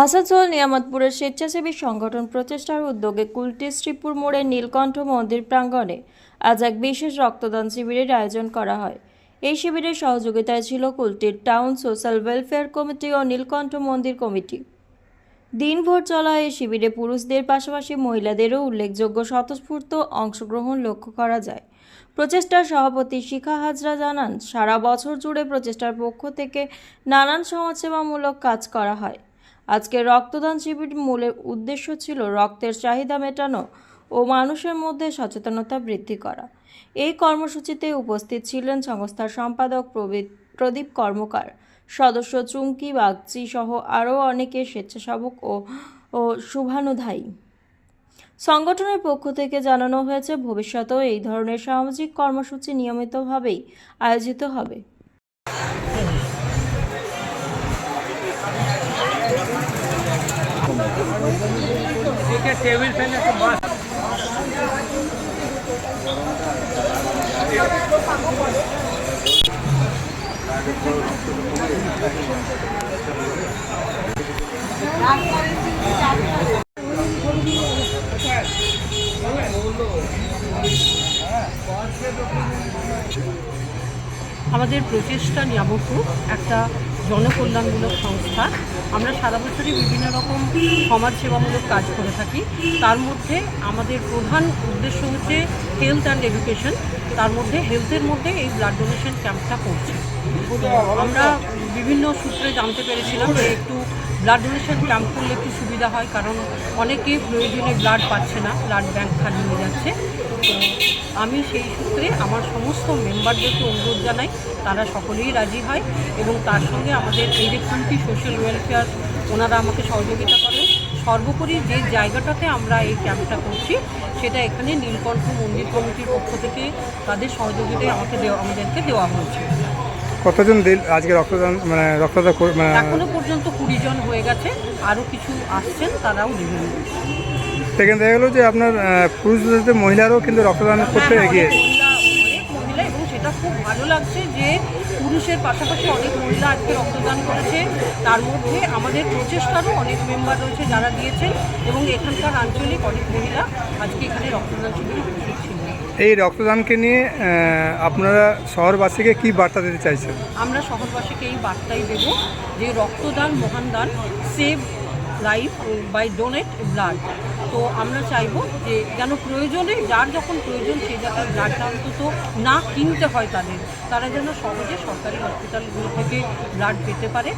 আসানসোল নিয়ামতপুরের স্বেচ্ছাসেবী সংগঠন প্রচেষ্টার উদ্যোগে কুলটি শ্রীপুর মোড়ে নীলকণ্ঠ মন্দির প্রাঙ্গণে আজ এক বিশেষ রক্তদান শিবিরের আয়োজন করা হয়। এই শিবিরের সহযোগিতায় ছিল কুলটির টাউন সোশ্যাল ওয়েলফেয়ার কমিটি ও নীলকণ্ঠ মন্দির কমিটি। দিনভর চলা এই শিবিরে পুরুষদের পাশাপাশি মহিলাদেরও উল্লেখযোগ্য স্বতঃস্ফূর্ত অংশগ্রহণ লক্ষ্য করা যায়। প্রচেষ্টার সভাপতি শিখা হাজরা জানান, সারা বছর জুড়ে প্রচেষ্টার পক্ষ থেকে নানান সমাজসেবামূলক কাজ করা হয়। আজকে রক্তদান শিবির মূল উদ্দেশ্য ছিল রক্তের চাহিদা মেটানো ও মানুষের মধ্যে সচেতনতা বৃদ্ধি করা। এই কর্মসূচিতে উপস্থিত ছিলেন সংস্থার সম্পাদক প্রদীপ কর্মকার, সদস্য চুমকি বাগচি সহ আরও অনেকে স্বেচ্ছাসেবক ও ও শুভানুধায়ী। সংগঠনের পক্ষ থেকে জানানো হয়েছে, ভবিষ্যতেও এই ধরনের সামাজিক কর্মসূচি নিয়মিতভাবেই আয়োজিত হবে। এটা টেবিল ফ্যান একটা মাছ আমাদের প্রচেষ্টা নিয়ামক একটা জনকল্যাণমূলক সংস্থা। আমরা সারা বছরই বিভিন্ন রকম সমাজ সেবামূলক কাজ করে থাকি। তার মধ্যে আমাদের প্রধান উদ্দেশ্য হচ্ছে হেলথ অ্যান্ড এডুকেশন তার মধ্যে হেলথের মধ্যে এই ব্লাড ডোনেশন ক্যাম্পটা করছে। আমরা বিভিন্ন সূত্রে জানতে পেরেছিলাম যে একটু ব্লাড ডোনেশন ক্যাম্প করলে একটু সুবিধা হয়, কারণ অনেকেই প্রয়োজনে ব্লাড পাচ্ছে না ব্লাড ব্যাংক খালি হয়ে যাচ্ছে। তো আমি সেই সূত্রে আমার সমস্ত মেম্বারদেরকে অনুরোধ জানাই, তারা সকলেই রাজি হয় এবং তার সঙ্গে আমাদের এই যে কুলটি সোশ্যাল ওয়েলফেয়ার ওনারা আমাকে সহযোগিতা করেন। সর্বোপরি যে জায়গাটাতে আমরা এই ক্যাম্পটা করছি, সেটা এখানে নীলকণ্ঠ মন্দির কমিটির পক্ষ থেকে তাদের সহযোগিতায় আমাকে দেওয়া, আমাদেরকে দেওয়া হয়েছে। কতজন দিল আজকে রক্তদান মানে রক্তদান মানে এখনও পর্যন্ত কুড়ি জন হয়ে গেছে। আরও কিছু আসছেন তারাও দেবেন সেখানে দেখা গেলো যে আপনার পুরুষদের মহিলারাও কিন্তু রক্তদান করতে হ্যাঁ, এগিয়ে অনেক মহিলা অনেক মহিলা এবং সেটা খুব ভালো লাগছে যে পুরুষের পাশাপাশি অনেক মহিলা আজকে রক্তদান করেছে। তার মধ্যে আমাদের প্রচেষ্টারও অনেক মেম্বার রয়েছে যারা দিয়েছেন এবং এখানকার আঞ্চলিক অনেক মহিলা আজকে এখানে রক্তদান শিবিরে উপস্থিত ছিলেন। এই রক্তদানকে নিয়ে আপনারা শহরবাসীকে কি বার্তা দিতে চাইছেন? আমরা শহরবাসীকে এই বার্তাই দেব যে রক্তদান মহান দান save life by donate blood. তো আমরা চাইব যে যেন প্রয়োজনে, যার যখন প্রয়োজন সেই জায়গায় ব্লাডটা অন্তত না কিনতে হয় তাদের, তারা যেন সহজে সরকারি হসপিটালগুলো থেকে ব্লাড পেতে পারে।